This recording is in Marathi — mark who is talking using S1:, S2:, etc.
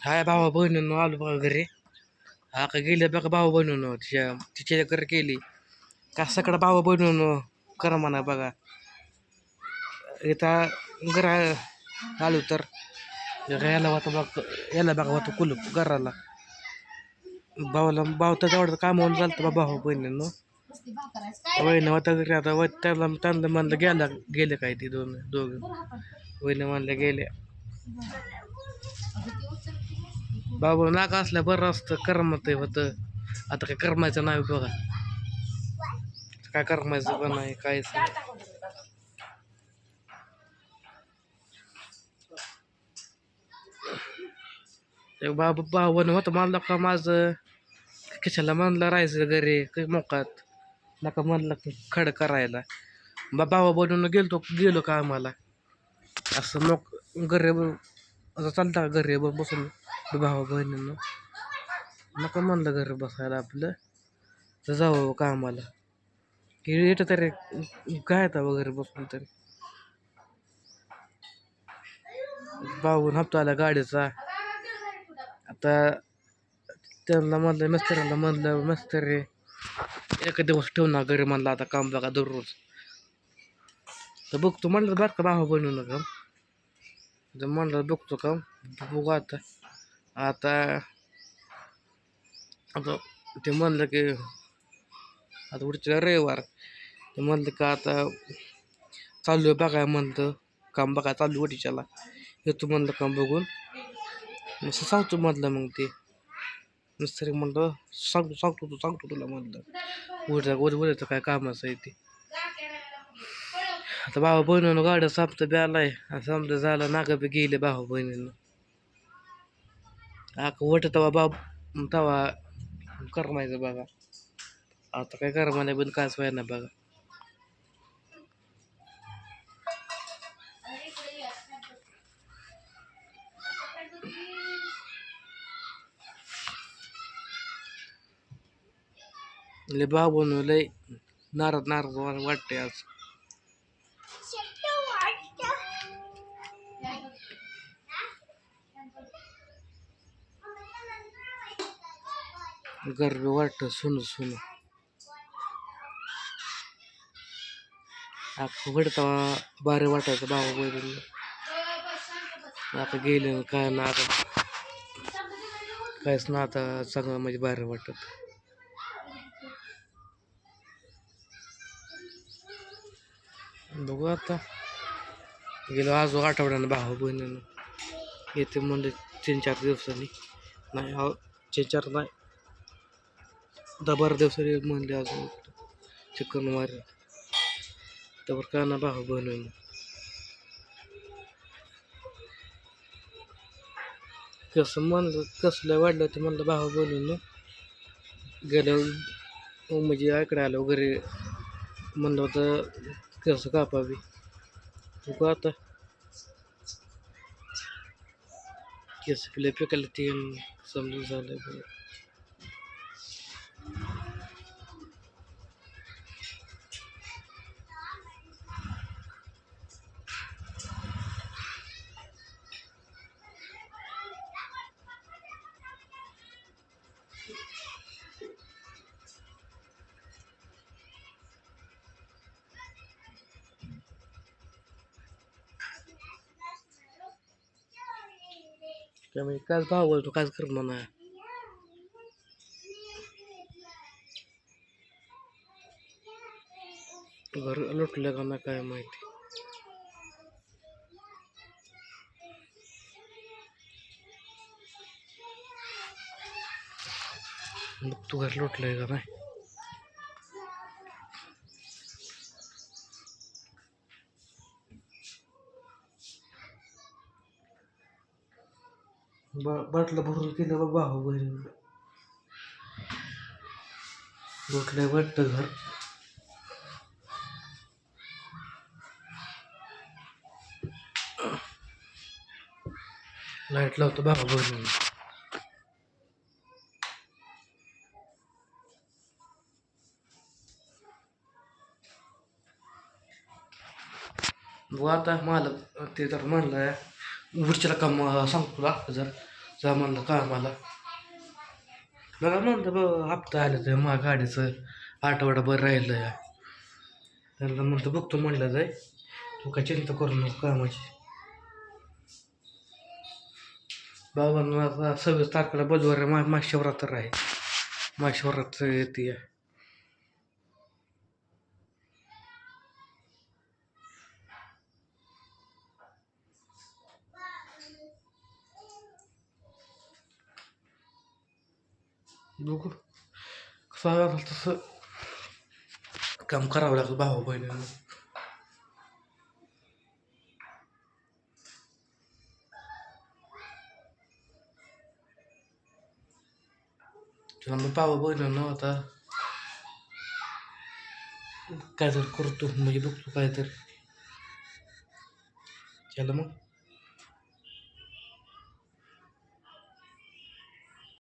S1: हाय भावा बहिणीनं आलो बघा घरी हा का गेले बघा भाऊ बहिणीनं तिच्या तिच्या घरी गेली का सगळं भाऊ बहिणीनं करा म्हणा बघा इथं घरा आलो तर याला वाटतं बघ याला बघा वाटतं कुलूप घराला भावाला भाऊ तर तेवढं काम होऊन चालतं बा भाऊ बहिणीनं वहिनं होता घरी आता व त्याला त्यांना म्हणलं गेला गेले काय ते दोन दोघं वहिनं म्हणलं गेले बाबा नाक असल्या बरं असतं करमत होतं. आता काय करमायचं नाही बघा. काय करमायचं पण नाही काहीच नाही ते बाबा भावन होतं म्हणलं का माझं? कशाला म्हणलं राहायचं घरी? काही मोकात? नका म्हणलं खड करायला. बा भावा बनवून गेलतो गेलो का आम्हाला? असं मोक घरी असं चालतं का घरी बसून? भावा बहिणीनं नका म्हणलं घर बसायला आपलं. तर जावं हो कामाला. की येतं तरी काय येतं वगैरे बसून तरी. भाऊन हप्ता आला गाडीचा. आता त्यांना म्हणलं मिस्त्रीला म्हणलं मिस्त्री एका दिवस ठेवणार घरी म्हणलं आता काम बघा दररोज. तर बघतो म्हणलं बरं का भावा बनवू नका जर म्हणलं बघतो का बघू आता. आता आता ते म्हणलं की आता पुढच्या रविवार. ते म्हणलं का आता चालू आहे बघाय म्हणलं काम बघा चालू वटीच्याला येतो म्हणलं काम बघून. मग सांगतो म्हणलं मग ते. मिस्त्री म्हणलं सांगतो सांगतो तू सांगतो तुला म्हणलं. उद्या उद्या उद्याचं काय कामाचं आहे ते. आता भावा बहिणीनं गाड्या संपतं बी आलाय. आणि समजा झालं नागा बी गेले भावा बहिणीनं. आक तवा बाब तवा करमायचं बघा. आता काय करमा नाही पण कायच व्हाय ना बघा. लय बाबून लय नाराज नाराज वाटते आज. गर्व वाटत सुन. सुन अख्खं वडता बारे वाटायचं भावा बैल आता गेलं काय ना आता. कायच ना आता सगळं म्हणजे बारे वाटत. बघू आता. गेलो आज आठवड्यानं भाऊ बहिणीनं. येते म्हणजे तीन चार दिवसांनी. नाही हो तीन चार नाही. दहा बारा एक म्हणले अजून. चिकन मार त्यावर काना भाऊ बनवून. कसं म्हणलं कसलं वाढलं ते म्हणलं भाऊ बनवून गेल्यावर म्हणजे इकडे आलं वगैरे म्हणलं होतं कसं कापावी? तू आता. केस पिले पिकायला ते समजून झालं. बघ त्यामुळे काय भाव बोलतो काच कर म्हणा. घर लुटलं का नाही काय माहिती. मग तू घर लुटलंय का नाही? ब- बाटलं भरून केलं बा बाहुबली बहिणी वाटतं घर. लाइट लावतो बाहुबली बहिणी बघू आता मालक ते तर म्हणलं उडच्याला काम सांगतो तुला जर जा म्हणलं का मला म्हणलं बघ हप्ता आलं तर मा गाडीचं आठवडाभर राहिलं. या त्यांना म्हणलं बघतो म्हणलं जाय. तू काय चिंता करू नको कामाची. बाबांना सव्वीस तारखेला बुधवार मा महाशिवरात्र आहे. मागशिवरात्र येते. बघू कसं आलं तसं काम करावं लागलं भावा बहिणीनं तुला मग भावा बहिणीनं आता काय तर करतो